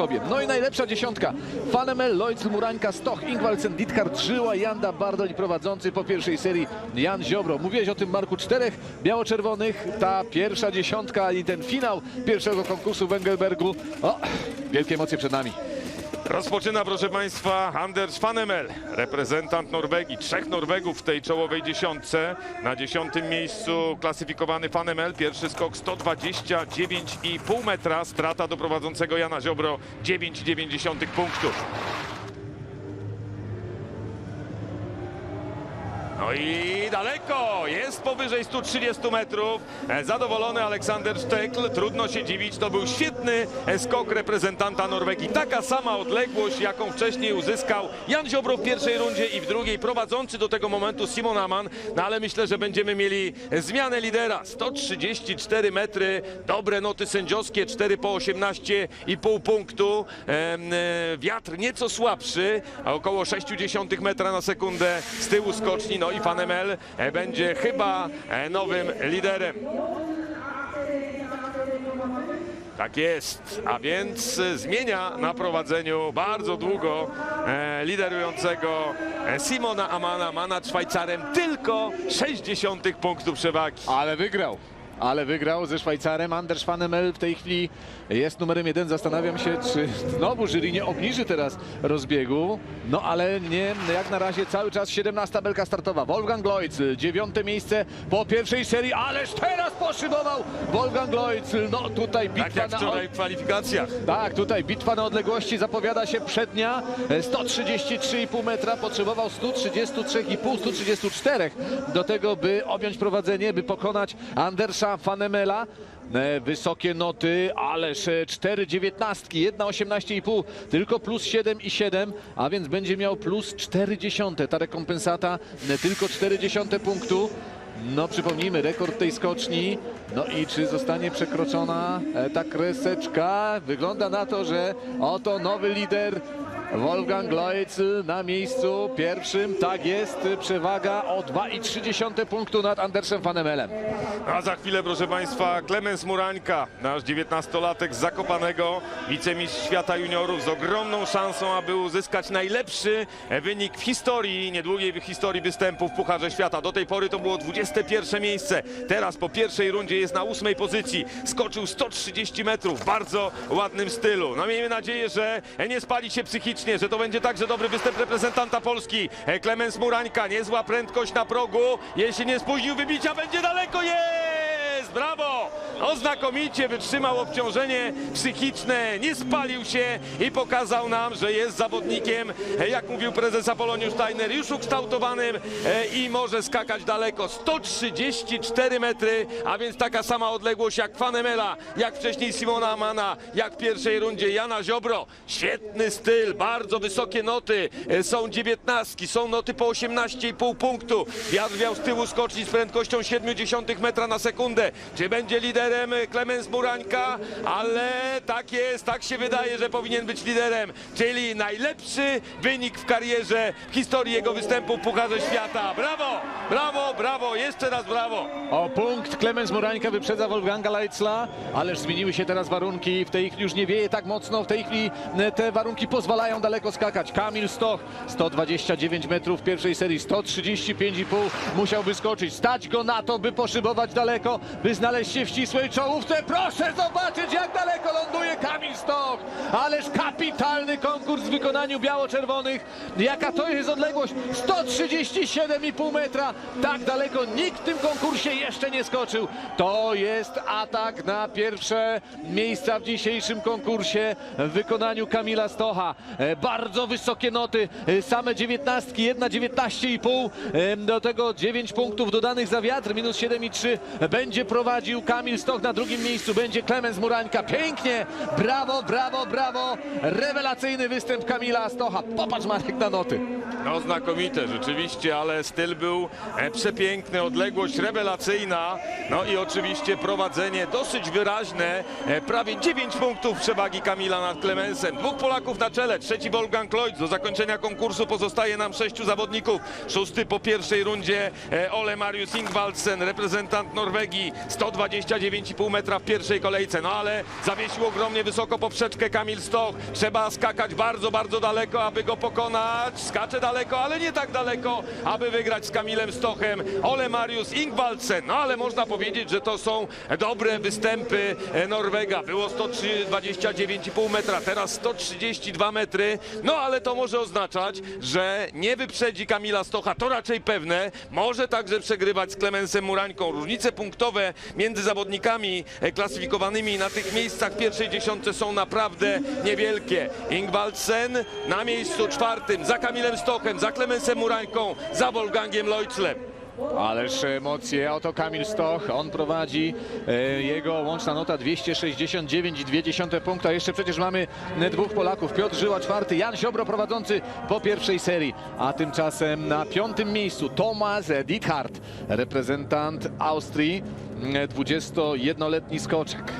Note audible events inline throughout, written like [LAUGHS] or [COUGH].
sobie. No i najlepsza dziesiątka. Fanemel, Lloyd, Murańka, Stoch, Ingwaldsen, Dithard, Żyła, Janda, Bardoń prowadzący po pierwszej serii Jan Ziobro. Mówiłeś o tym Marku czterech biało-czerwonych. Ta pierwsza dziesiątka i ten finał pierwszego konkursu w Engelbergu. O, wielkie emocje przed nami. Rozpoczyna, proszę Państwa, Anders Fanemel, reprezentant Norwegii. Trzech Norwegów w tej czołowej dziesiątce. Na dziesiątym miejscu klasyfikowany Fanemel. Pierwszy skok 129,5 metra. Strata do prowadzącego Jana Ziobro 9,9 punktów. No i daleko, jest powyżej 130 metrów. E, Zadowolony Aleksander Stekl, trudno się dziwić, to był świetny e, skok reprezentanta Norwegii. Taka sama odległość, jaką wcześniej uzyskał Jan Ziobro w pierwszej rundzie i w drugiej, prowadzący do tego momentu Simon Aman. No ale myślę, że będziemy mieli zmianę lidera. 134 metry, dobre noty sędziowskie, 4 po 18,5 punktu. E, Wiatr nieco słabszy, około 0,6 metra na sekundę z tyłu skoczni. No i Fanemel e, będzie chyba e, nowym liderem. Tak jest, a więc zmienia na prowadzeniu bardzo długo e, liderującego Simona Amana, ma nad Szwajcarem tylko 60 punktów przewagi. Ale wygrał. Ale wygrał ze Szwajcarem. Anders Fanemel w tej chwili jest numerem jeden. Zastanawiam się, czy znowu jury nie obniży teraz rozbiegu. No ale nie, jak na razie cały czas 17 belka startowa. Wolfgang Loitz, dziewiąte miejsce po pierwszej serii, ależ teraz poszybował Wolfgang Loitz. No tutaj Tak bitwa jak na... wczoraj w kwalifikacjach. Tak, tutaj bitwa na odległości zapowiada się przednia. 133,5 metra, potrzebował 133,5, 134 do tego, by objąć prowadzenie, by pokonać Andersa Fanemela. E, Wysokie noty, ależ e, 4 dziewiętnastki, jedna 18,5, tylko plus 7,7, a więc będzie miał plus 4 dziesiąte. Ta rekompensata e, tylko 4 dziesiąte punktu. No przypomnijmy, rekord tej skoczni. No i czy zostanie przekroczona e, ta kreseczka? Wygląda na to, że oto nowy lider Wolfgang Loitz na miejscu pierwszym. Tak jest, przewaga o 2,3 punktu nad Andersem Fanemelem. A za chwilę, proszę Państwa, Klemens Murańka, nasz 19-latek z Zakopanego, wicemistrz świata juniorów z ogromną szansą, aby uzyskać najlepszy wynik w historii, niedługiej historii występu w Pucharze Świata. Do tej pory to było 21 miejsce. Teraz po pierwszej rundzie jest na ósmej pozycji. Skoczył 130 metrów w bardzo ładnym stylu. No miejmy nadzieję, że nie spali się psychicznie, że to będzie także dobry występ reprezentanta Polski. E, Klemens Murańka, niezła prędkość na progu. Jeśli nie spóźnił wybicia, będzie daleko. Jest! Brawo! No znakomicie wytrzymał obciążenie psychiczne, nie spalił się i pokazał nam, że jest zawodnikiem, jak mówił prezes Apoloniusz Steiner, już ukształtowanym e, i może skakać daleko. 134 metry, a więc taka sama odległość jak Fanemela, jak wcześniej Simona Amana, jak w pierwszej rundzie Jana Ziobro. Świetny styl, bardzo wysokie noty, e, są dziewiętnastki, są noty po 18,5 punktu. Wiatr wiał z tyłu skoczni z prędkością 0,7 metra na sekundę. Czy będzie liderem Klemens Murańka? Ale tak jest, tak się wydaje, że powinien być liderem, czyli najlepszy wynik w karierze w historii jego występu w Pucharze Świata. Brawo, brawo, brawo, jeszcze raz brawo. O punkt Klemens Murańka wyprzedza Wolfganga Leitzla, ależ zmieniły się teraz warunki. W tej chwili już nie wieje tak mocno. W tej chwili e, te warunki pozwalają daleko skakać. Kamil Stoch 129 metrów w pierwszej serii, 135,5 musiał wyskoczyć. Stać go na to, by poszybować daleko, by znaleźć się w ścisłej czołówce. Proszę zobaczyć, jak daleko ląduje Kamil Stoch. Ależ kapitalny konkurs w wykonaniu biało-czerwonych. Jaka to jest odległość? 137,5 metra. Tak daleko nikt w tym konkursie jeszcze nie skoczył. To jest atak na pierwsze miejsca w dzisiejszym konkursie w wykonaniu Kamila Stocha. E, Bardzo wysokie noty, e, same dziewiętnastki, jedna 19,5. E, Do tego 9 punktów dodanych za wiatr, minus 7,3. Będzie prowadził Kamil Stoch na drugim miejscu, będzie Klemens Murańka. Pięknie, brawo, brawo, brawo. Rewelacyjny występ Kamila Stocha. Popatrz Marek na noty. No znakomite, rzeczywiście, ale styl był e, przepiękny, odległość rewelacyjna, no i oczywiście prowadzenie dosyć wyraźne, e, prawie 9 punktów przewagi Kamila nad Klemensem. Dwóch Polaków na czele, trzeci Wolfgang Lloyd. Do zakończenia konkursu pozostaje nam sześciu zawodników. Szósty po pierwszej rundzie e, Ole Marius Ingvaldsen, reprezentant Norwegii. 129,5 metra w pierwszej kolejce, no ale zawiesił ogromnie wysoko poprzeczkę Kamil Stoch. Trzeba skakać bardzo, bardzo daleko, aby go pokonać. Skacze daleko, ale nie tak daleko, aby wygrać z Kamilem Stochem. Ole Marius Ingvaldsen, no ale można powiedzieć, że to są dobre występy e, Norwega. Było 129,5 metra, teraz 132 metry, no ale to może oznaczać, że nie wyprzedzi Kamila Stocha, to raczej pewne. Może także przegrywać z Klemensem Murańką. Różnice punktowe między zawodnikami e, klasyfikowanymi na tych miejscach pierwszej dziesiątce są naprawdę niewielkie. Ingvaldsen na miejscu czwartym, za Kamilem Stochem, za Klemensem Murańką, za Wolfgangiem Leutzlem. Ależ emocje, oto Kamil Stoch, on prowadzi, e, jego łączna nota 269,2 punkta. Jeszcze przecież mamy e, dwóch Polaków, Piotr Żyła czwarty, Jan Siobro prowadzący po pierwszej serii, a tymczasem na piątym miejscu Thomas Dithard, reprezentant Austrii, e, 21-letni skoczek.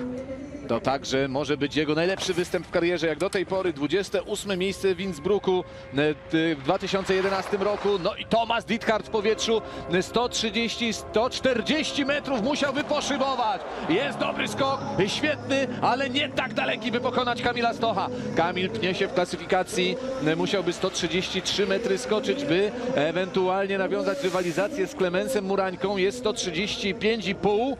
To także może być jego najlepszy występ w karierze, jak do tej pory 28 miejsce w Innsbrucku e, w 2011 roku. No i Thomas Dithard w powietrzu e, 130, 140 metrów musiał wyposzybować. Jest dobry skok, e, świetny, ale nie tak daleki, by pokonać Kamila Stocha. Kamil pnie się w klasyfikacji, e, musiałby 133 metry skoczyć, by ewentualnie nawiązać rywalizację z Klemensem Murańką. Jest 135,5.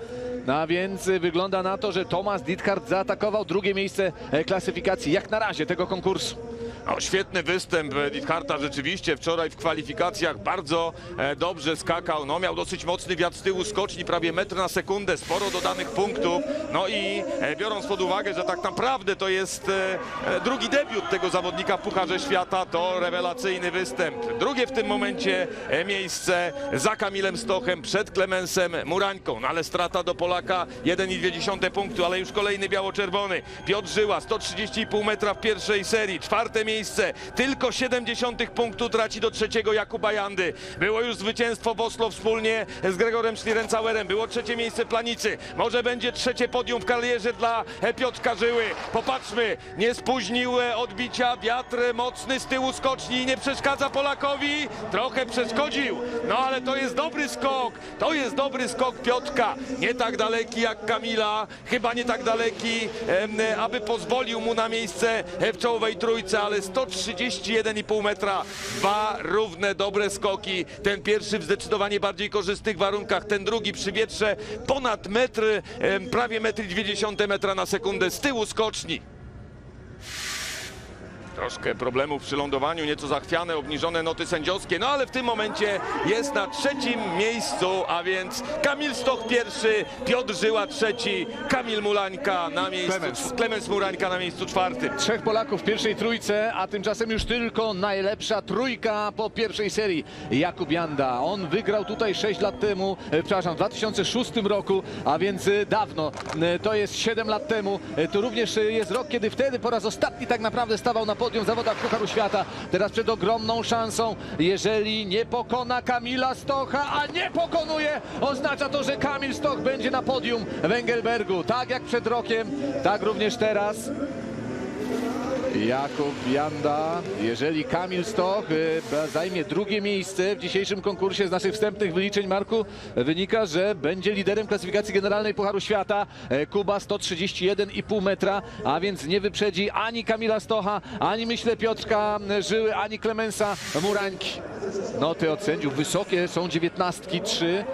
A więc wygląda na to, że Thomas Dithard zaatakował drugie miejsce e, klasyfikacji jak na razie tego konkursu. No, świetny występ Ditharta rzeczywiście wczoraj w kwalifikacjach bardzo e, dobrze skakał. No, miał dosyć mocny wiatr z tyłu skoczni, prawie metr na sekundę, sporo dodanych punktów. No i e, biorąc pod uwagę, że tak naprawdę to jest e, e, drugi debiut tego zawodnika w Pucharze Świata, to rewelacyjny występ. Drugie w tym momencie e, miejsce za Kamilem Stochem, przed Klemensem Murańką. No, ale strata do Polaka 1,2 punktu, ale już kolejny biało-czerwony. Piotr Żyła 130,5 metra w pierwszej serii, czwarte miejsce, tylko 70 punktu traci do trzeciego Jakuba Jandy. Było już zwycięstwo w Oslo wspólnie z Gregorem Schlierencauerem, było trzecie miejsce Planicy, może będzie trzecie podium w karierze dla e, Piotrka Żyły. Popatrzmy, nie spóźnił e, odbicia, wiatr mocny z tyłu skoczni. Nie przeszkadza Polakowi, trochę przeszkodził, no ale to jest dobry skok, to jest dobry skok Piotrka, nie tak daleki jak Kamila, chyba nie tak daleki, aby pozwolił mu na miejsce w czołowej trójce, ale 131,5 metra, dwa równe, dobre skoki. Ten pierwszy w zdecydowanie bardziej korzystnych warunkach, ten drugi przy wietrze ponad metr, prawie metr i 20 metra na sekundę z tyłu skoczni. Troszkę problemów przy lądowaniu, nieco zachwiane, obniżone noty sędziowskie, no ale w tym momencie jest na trzecim miejscu, a więc Kamil Stoch pierwszy, Piotr Żyła trzeci, Kamil Mulańka na miejscu, Klemens. Klemens Murańka na miejscu czwartym. Trzech Polaków w pierwszej trójce, a tymczasem już tylko najlepsza trójka po pierwszej serii. Jakub Janda, on wygrał tutaj 6 lat temu, e, przepraszam, w 2006 roku, a więc e, dawno, E, to jest 7 lat temu. To również jest rok, kiedy wtedy po raz ostatni tak naprawdę stawał na podium w zawodach Pucharu Świata. Teraz przed ogromną szansą, jeżeli nie pokona Kamila Stocha, a nie pokonuje, oznacza to, że Kamil Stoch będzie na podium w Engelbergu. Tak jak przed rokiem, tak również teraz. Jakub Janda, jeżeli Kamil Stoch y, zajmie drugie miejsce w dzisiejszym konkursie z naszych wstępnych wyliczeń, Marku, wynika, że będzie liderem klasyfikacji generalnej Pucharu Świata. E, Kuba 131,5 metra, a więc nie wyprzedzi ani Kamila Stocha, ani myślę Piotrka Żyły, ani Klemensa Murańki. Noty od sędziów wysokie, są dziewiętnastki, trzy.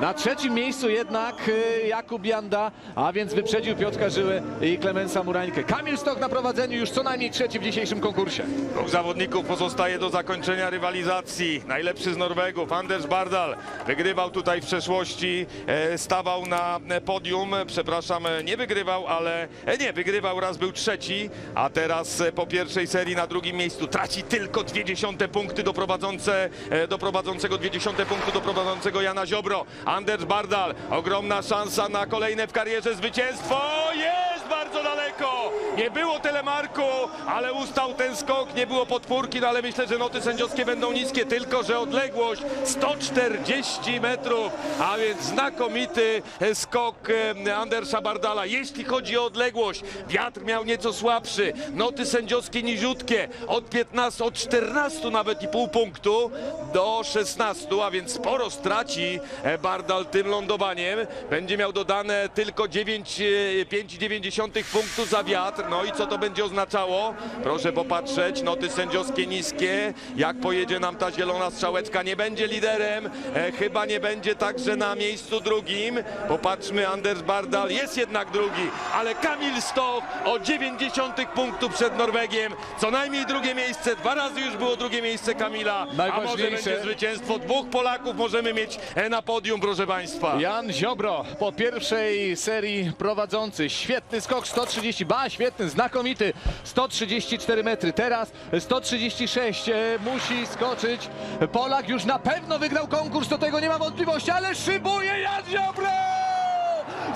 Na trzecim miejscu jednak y, Jakub Janda, a więc wyprzedził Piotrka Żyłę i Klemensa Murańkę. Kamil Stok na prowadzeniu już co najmniej trzeci w dzisiejszym konkursie. Dwóch zawodników pozostaje do zakończenia rywalizacji. Najlepszy z Norwegów, Anders Bardal, wygrywał tutaj w przeszłości, e, stawał na e, podium, przepraszam, e, nie wygrywał, ale nie, wygrywał raz, był trzeci, a teraz po pierwszej serii na drugim miejscu traci tylko dwie dziesiąte punkty do, prowadzące, do prowadzącego, dwie dziesiąte punktu do prowadzącego Jana Ziobro. Anders Bardal, ogromna szansa na kolejne w karierze zwycięstwo, jest bardzo daleko, Nie było telemarku, ale ustał ten skok, nie było podpórki, no ale myślę, że noty sędziowskie będą niskie, tylko że odległość 140 metrów, a więc znakomity e, skok e, Andersa Bardala. Jeśli chodzi o odległość, wiatr miał nieco słabszy, noty sędziowskie niziutkie, od 15, od 14 nawet i pół punktu do 16, a więc sporo straci e, Bardal tym lądowaniem. Będzie miał dodane tylko 9,5 punktu za wiatr. No i co to będzie oznaczało? Proszę popatrzeć, noty sędziowskie niskie. Jak pojedzie nam ta zielona strzałeczka, nie będzie liderem. E, chyba nie będzie także na miejscu drugim. Popatrzmy, Anders Bardal jest jednak drugi, ale Kamil Stoch o 90 punktów przed Norwegiem. Co najmniej drugie miejsce, dwa razy już było drugie miejsce Kamila. A może będzie zwycięstwo dwóch Polaków możemy mieć e, na podium, proszę Państwa. Jan Ziobro po pierwszej serii prowadzący. Świetny skok 130, ba świetny, znakomity. 134 metry, teraz 136 e, musi skoczyć. Polak już na pewno wygrał konkurs, do tego nie ma wątpliwości, ale szybuje Jan!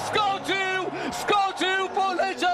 Skoczył, skoczył, poleciał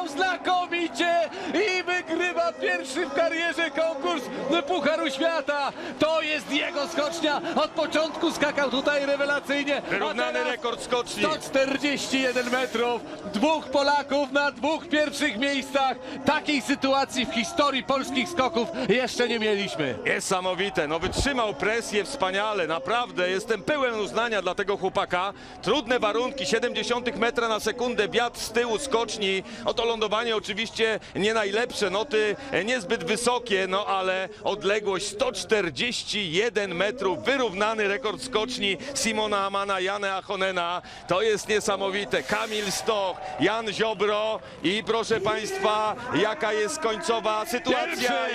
pierwszy w karierze konkurs Pucharu Świata. To jest jego skocznia. Od początku skakał tutaj rewelacyjnie. Wyrównany rekord skoczni. 141 metrów, dwóch Polaków na dwóch pierwszych miejscach. Takiej sytuacji w historii polskich skoków jeszcze nie mieliśmy. Niesamowite, no wytrzymał presję wspaniale, naprawdę jestem pełen uznania dla tego chłopaka. Trudne warunki, 70 metra na sekundę, wiatr z tyłu skoczni. Oto lądowanie oczywiście nie najlepsze, noty e, niezbyt wysokie, no ale odległość 141 metrów, wyrównany rekord skoczni Simona Amana, Jana Achonena. To jest niesamowite. Kamil Stoch, Jan Ziobro i proszę Państwa, jaka jest końcowa sytuacja. Pierwszy!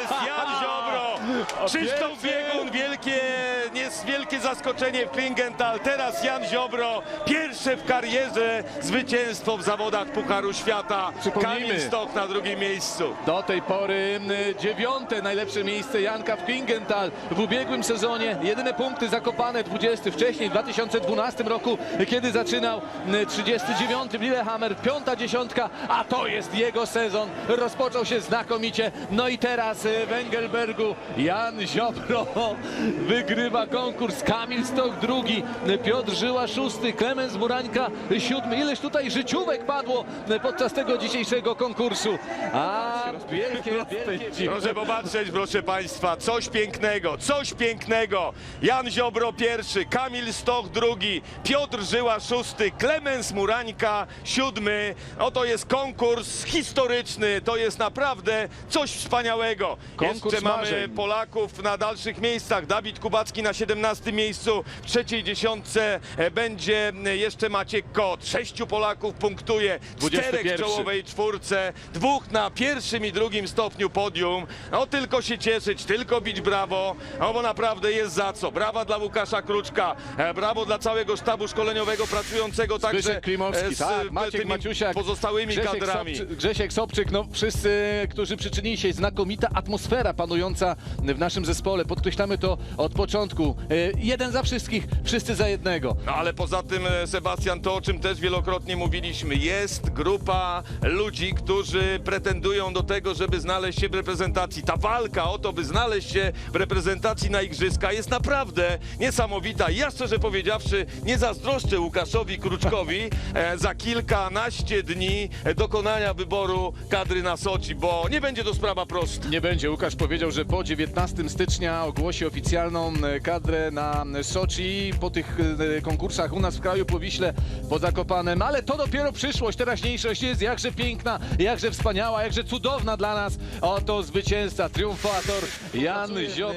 Jest Jan Ziobro. [LAUGHS] Krzysztof! Biegun, wielkie, jest wielkie zaskoczenie w Klingenthal. Teraz Jan Ziobro, pierwsze w karierze zwycięstwo w zawodach Pucharu Świata. Kamil Stoch na drugim miejscu. Do tej pory y, dziewiąte najlepsze miejsce Janka w Klingenthal. W ubiegłym sezonie jedyne punkty zakopane 20 wcześniej w 2012 roku, kiedy zaczynał y, 39 Lillehammer, piąta dziesiątka, a to jest jego sezon. Rozpoczął się znakomicie. No i teraz y, w Engelbergu Jan Ziobro [LAUGHS] wygrywa konkurs. Kamil Stoch drugi, Piotr Żyła szósty, Klemens Murańka siódmy. Ileż tutaj życiówek padło podczas tego dzisiejszego konkursu. A wielkie, wielkie, Proszę popatrzeć, proszę Państwa, coś pięknego, coś pięknego. Jan Ziobro pierwszy, Kamil Stoch drugi, Piotr Żyła szósty, Klemens Murańka siódmy. Oto jest konkurs historyczny, to jest naprawdę coś wspaniałego. Konkurs Jeszcze mamy marzeń. Polaków na dalszych miejscach. Dawid Kubacki na 17 miejscu, w trzeciej dziesiątce e, będzie e, jeszcze Maciek Kot. Sześciu Polaków punktuje, czterech 21. w czołowej czwórce, dwóch na pierwszym i drugim stopniu podium. No tylko się cieszyć, tylko bić brawo, no bo naprawdę jest za co. Brawa dla Łukasza Kruczka, e, brawo dla całego sztabu szkoleniowego pracującego także Zbyszek Klimowski, e, z tak, e, Maciek Maciusiak, pozostałymi Grzesiek kadrami. Sobczyk, Grzesiek Sobczyk, no wszyscy, którzy przyczynili się, znakomita atmosfera panująca w naszym zespole. Podkreślamy to od początku. E, Jeden za wszystkich, wszyscy za jednego. No ale poza tym, e, Sebastian, to o czym też wielokrotnie mówiliśmy, jest grupa ludzi, którzy pretendują do tego, żeby znaleźć się w reprezentacji. Ta walka o to, by znaleźć się w reprezentacji na Igrzyska jest naprawdę niesamowita. Ja szczerze powiedziawszy, nie zazdroszczę Łukaszowi Kruczkowi e, za kilkanaście dni dokonania wyboru kadry na Soczi, bo nie będzie to sprawa prosta. Nie będzie. Łukasz powiedział, że po 19 stycznia ogłosi oficjalną kadrę na Soczi. Po tych e, konkursach u nas w kraju, po Wiśle, po Zakopanem. Ale to dopiero przyszłość. Teraźniejszość jest jakże piękna, jakże wspaniała, jakże cudowna dla nas. Oto zwycięzca, triumfator Jan Ziobro.